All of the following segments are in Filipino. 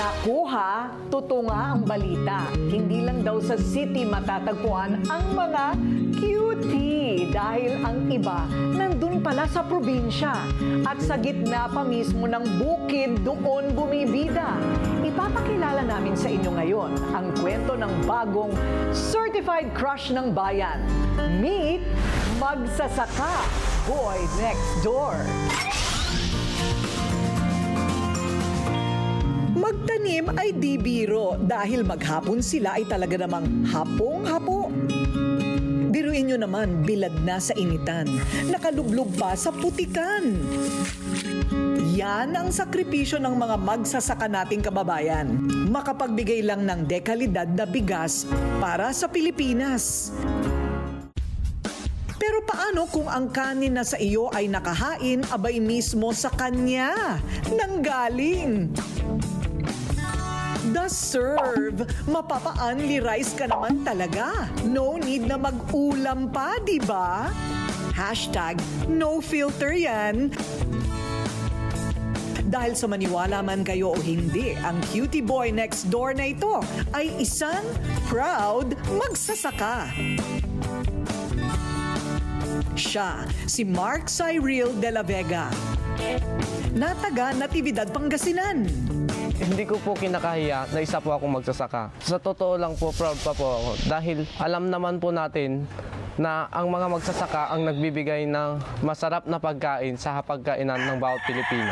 Nakuha, totoo nga ang balita. Hindi lang daw sa city matatagpuan ang mga cutie dahil ang iba nandun pala sa probinsya at sa gitna pa mismo ng bukid doon bumibida. Ipapakilala namin sa inyo ngayon ang kwento ng bagong certified crush ng bayan. Meet Magsasaka, Boy Next Door. Magtanim ay di biro dahil maghapon sila ay talaga namang hapong-hapo. Biruin nyo naman, bilad na sa initan. Nakalublog pa sa putikan. Yan ang sakripisyo ng mga magsasaka nating kababayan. Makapagbigay lang ng dekalidad na bigas para sa Pilipinas. Pero paano kung ang kanin na sa iyo ay nakahain abay mismo sa kanya nang galing? The serve. Mapapa-only rice ka naman talaga. No need na mag-ulam pa, di ba? Hashtag no filter yan. Dahil sa maniwala man kayo o hindi, ang cutie boy next door na ito ay isang proud magsasaka. Siya, si Mark Cyril de la Vega. Nataga Natividad, Pangasinan. Hindi ko po kinakahiya na isa po akong magsasaka. Sa totoo lang po, proud pa po ako. Dahil alam naman po natin na ang mga magsasaka ang nagbibigay ng masarap na pagkain sa hapagkainan ng bawat Pilipino.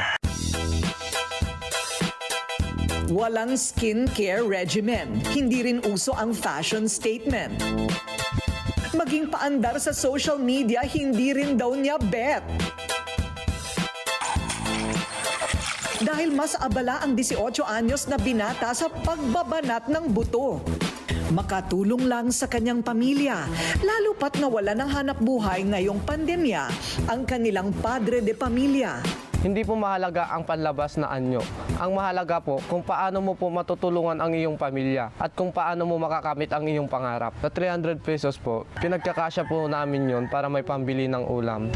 Walang skincare regimen. Hindi rin uso ang fashion statement. Maging paandar sa social media, hindi rin daw niya bet. Dahil mas abala ang 18 anyos na binata sa pagbabanat ng buto. Makatulong lang sa kanyang pamilya, lalo pat nawala ng hanap buhay ngayong pandemya ang kanilang padre de pamilya. Hindi po mahalaga ang panlabas na anyo. Ang mahalaga po kung paano mo po matutulungan ang iyong pamilya at kung paano mo makakamit ang iyong pangarap. Sa 300 pesos po, pinagkakasya po namin yon para may pambili ng ulam.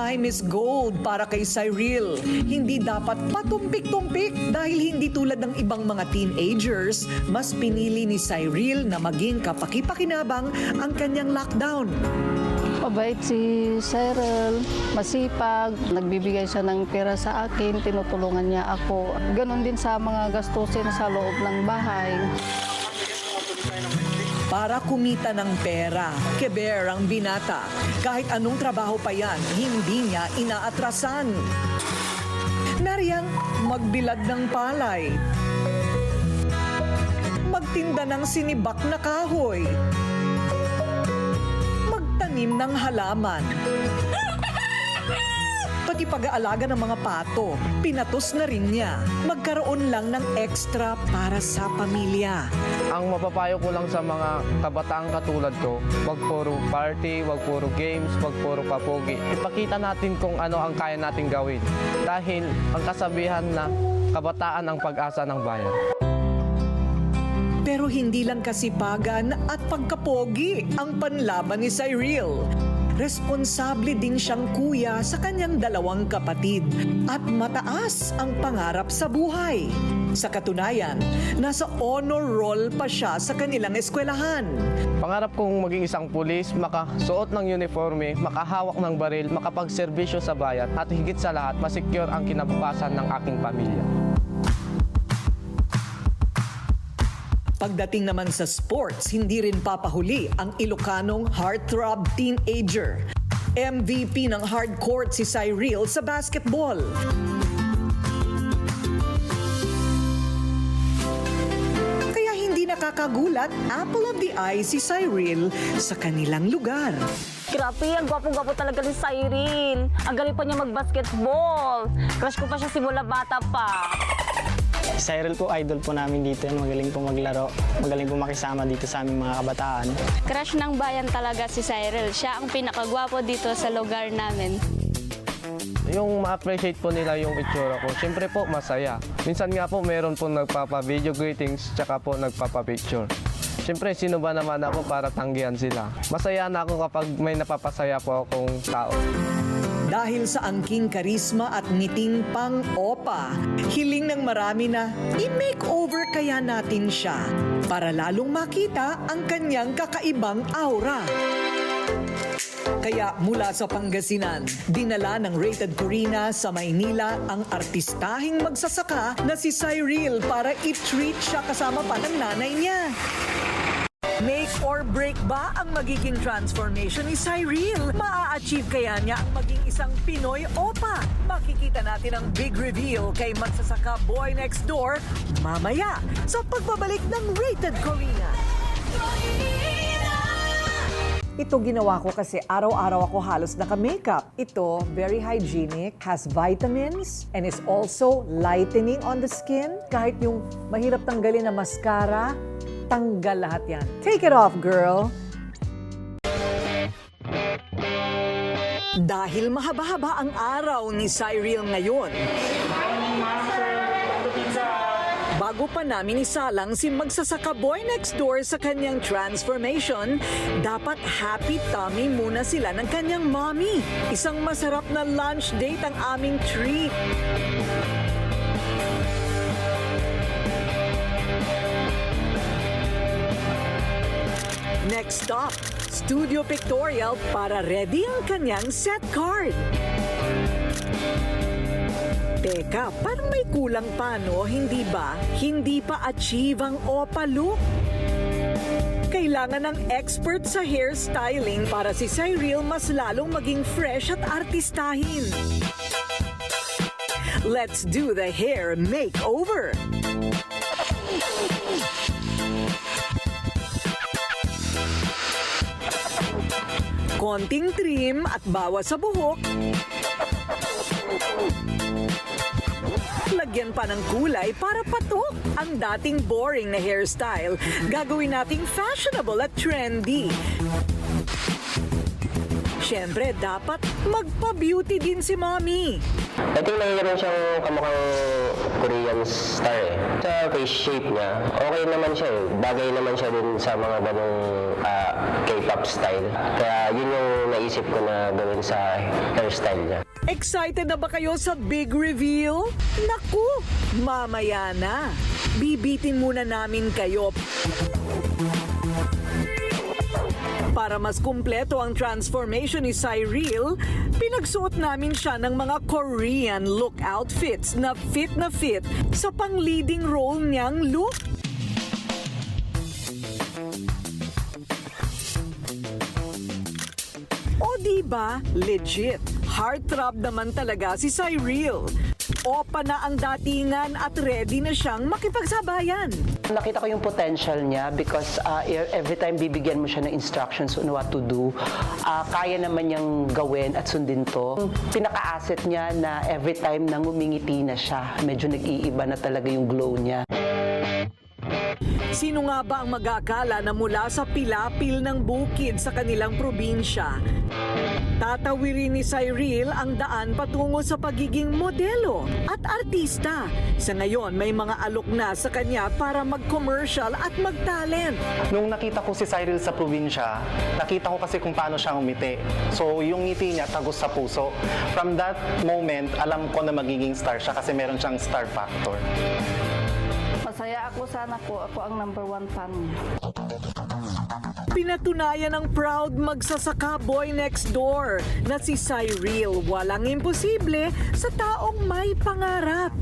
Time is gold para kay Cyril. Hindi dapat patumpik-tumpik dahil hindi tulad ng ibang mga teenagers, mas pinili ni Cyril na maging kapaki-pakinabang ang kanyang lockdown. Mabait si Cyril, masipag, nagbibigay siya ng pera sa akin, tinutulungan niya ako. Ganon din sa mga gastusin sa loob ng bahay. Para kumita ng pera, keber ang binata. Kahit anong trabaho pa yan, hindi niya inaatrasan. Nariyang magbilad ng palay. Magtinda ng sinibak na kahoy. Magtanim ng halaman. Pati pag-aalaga ng mga pato, pinatos na rin niya. Magkaroon lang ng extra para sa pamilya. Ang mapapayo ko lang sa mga kabataang katulad ko, wag puro party, wag puro games, wag puro papogi. Ipakita natin kung ano ang kaya nating gawin. Dahil ang kasabihan na kabataan ang pag-asa ng bayan. Pero hindi lang kasipagan at pagkapogi ang panlaban ni Cyril. Responsable din siyang kuya sa kanyang dalawang kapatid at mataas ang pangarap sa buhay. Sa katunayan, nasa honor roll pa siya sa kanilang eskwelahan. Pangarap kong maging isang pulis, makasuot ng uniforme, makahawak ng baril, makapagserbisyo sa bayan at higit sa lahat, masecure ang kinabukasan ng aking pamilya. Pagdating naman sa sports, hindi rin papahuli ang Ilocanong heartthrob teenager. MVP ng hardcourt si Cyril sa basketball. Kaya hindi nakakagulat, apple of the eye si Cyril sa kanilang lugar. Grabe, ang gwapo-gwapo talaga ni Cyril. Ang galing pa niya mag-basketball. Crush ko pa siya simula bata pa. Si Cyril po, idol po namin dito. yan. Magaling po maglaro. Magaling po makisama dito sa aming mga kabataan. Crush ng bayan talaga si Cyril. Siya ang pinakagwapo dito sa lugar namin. Yung ma-appreciate po nila yung itsura ko, syempre po masaya. Minsan nga po meron po nagpapa-video greetings, tsaka po nagpapa-picture. Siyempre, sino ba naman ako para tanggihan sila? Masaya na ako kapag may napapasaya po akong tao. Dahil sa angking karisma at ngiting pang-opa, hiling ng marami na i-makeover kaya natin siya para lalong makita ang kanyang kakaibang aura. Kaya mula sa Pangasinan, dinala ng Rated Corina sa Maynila ang artistahing magsasaka na si Cyril para i-treat siya kasama pa ng nanay niya. Make or break ba ang magiging transformation ni Cyril? Maa-achieve kaya niya ang maging isang Pinoy Opa? Makikita natin ang big reveal kay magsasaka boy next door mamaya sa pagbabalik ng Rated Corina. Ito ginawa ko kasi araw-araw ako halos naka-makeup. Ito, very hygienic, has vitamins, and is also lightening on the skin. Kahit yung mahirap tanggalin na mascara, tanggal lahat yan. Take it off, girl! Dahil mahaba-haba ang araw ni Cyril ngayon, Bago pa namin isalang si magsasaka boy next door sa kanyang transformation, dapat happy tummy muna sila ng kanyang mommy. Isang masarap na lunch date ang aming treat. Next stop, Studio Pictorial para ready ang kanyang set card. Teka, parang may kulang pa, no? Hindi ba? Hindi pa achieve ang OPA look. Kailangan ng expert sa hairstyling para si Cyril mas lalong maging fresh at artistahin. Let's do the hair makeover. Konting trim at bawas sa buhok Lagyan pa ng kulay para patok ang dating boring na hairstyle. Gagawin nating fashionable at trendy. Siyempre, dapat magpa-beauty din si mommy. Dati mayroon siyang kamukhang Korean star eh. Sa face shape niya, okay naman siya eh. Bagay naman siya din sa mga ganong ah, K-pop style. Kaya yun yung naisip ko na gawin sa hairstyle niya. Excited na ba kayo sa big reveal? Naku, mamaya na. Bibitin muna namin kayo. Para mas kumpleto ang transformation ni Cyril, pinagsuot namin siya ng mga Korean look outfits na fit na fit sa pang-leading role niyang look. O di ba, legit, heartthrob naman talaga si Cyril. Opa na ang datingan at ready na siyang makipagsabayan. Nakita ko yung potential niya because uh, every time bibigyan mo siya ng instructions on what to do, uh, kaya naman niyang gawin at sundin to. Pinaka-asset niya na every time nang umingiti na siya, medyo nag-iiba na talaga yung glow niya. Sino nga ba ang mag-aakala na mula sa pilapil ng bukid sa kanilang probinsya? Tatawirin ni Cyril ang daan patungo sa pagiging modelo at artista. Sa ngayon, may mga alok na sa kanya para mag-commercial at mag-talent. Nung nakita ko si Cyril sa probinsya, nakita ko kasi kung paano siya umiti. So, yung ngiti niya tagos sa puso. From that moment, alam ko na magiging star siya kasi meron siyang star factor. Masaya ako sana po. Ako ang number one fan niya. Pinatunayan ng proud magsasaka boy next door na si Cyril walang imposible sa taong may pangarap.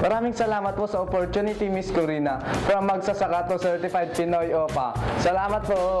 Maraming salamat po sa opportunity, Miss Corina. From Magsasaka to Certified Pinoy Opa. Salamat po!